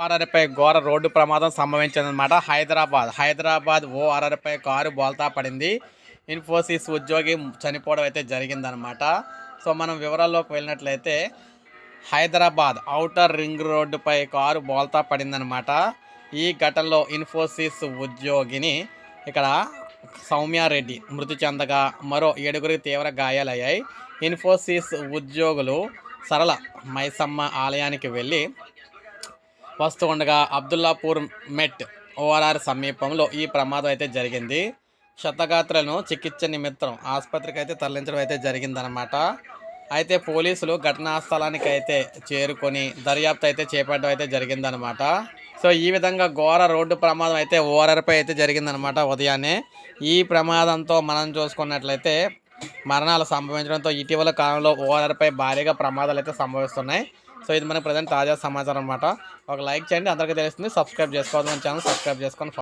ఓఆర్ఆర్పై ఘోర రోడ్డు ప్రమాదం సంభవించిందనమాట హైదరాబాద్ హైదరాబాద్ ఓఆర్ఆర్పై కారు బోల్తా పడింది. ఇన్ఫోసిస్ ఉద్యోగి చనిపోవడం అయితే జరిగిందనమాట సో మనం వివరాల్లోకి వెళ్ళినట్లయితే హైదరాబాద్ ఔటర్ రింగ్ రోడ్డుపై కారు బోల్తా పడిందనమాట ఈ ఘటనలో ఇన్ఫోసిస్ ఉద్యోగిని ఇక్కడ సౌమ్యారెడ్డి మృతి చెందగా మరో ఏడుగురికి తీవ్ర గాయాలయ్యాయి. ఇన్ఫోసిస్ ఉద్యోగులు సరళ మైసమ్మ ఆలయానికి వెళ్ళి వస్తుండగా అబ్దుల్లాపూర్ మెట్ ఓఆర్ఆర్ సమీపంలో ఈ ప్రమాదం అయితే జరిగింది. క్షతగాత్రులను చికిత్స నిమిత్తం ఆసుపత్రికి అయితే తరలించడం అయితే జరిగిందనమాట అయితే పోలీసులు ఘటనా స్థలానికి అయితే చేరుకొని దర్యాప్తు అయితే చేపట్టడం అయితే జరిగిందనమాట సో ఈ విధంగా ఘోర రోడ్డు ప్రమాదం అయితే ఓఆర్ఆర్పై అయితే జరిగిందనమాట ఉదయాన్నే. ఈ ప్రమాదంతో మనం చూసుకున్నట్లయితే మరణాలు సంభవించడంతో ఇటీవల కాలంలో ఓఆర్ఆర్పై భారీగా ప్రమాదాలు అయితే సంభవిస్తున్నాయి. సో ఇది మనకి ప్రజెంట్ తాజా సమాచారం అనమాట ఒక లైక్ చేయండి అందరికీ తెలుస్తుంది. సబ్స్క్రైబ్ చేసుకోవాలి మన ఛానల్ సబ్స్క్రైబ్ చేసుకొని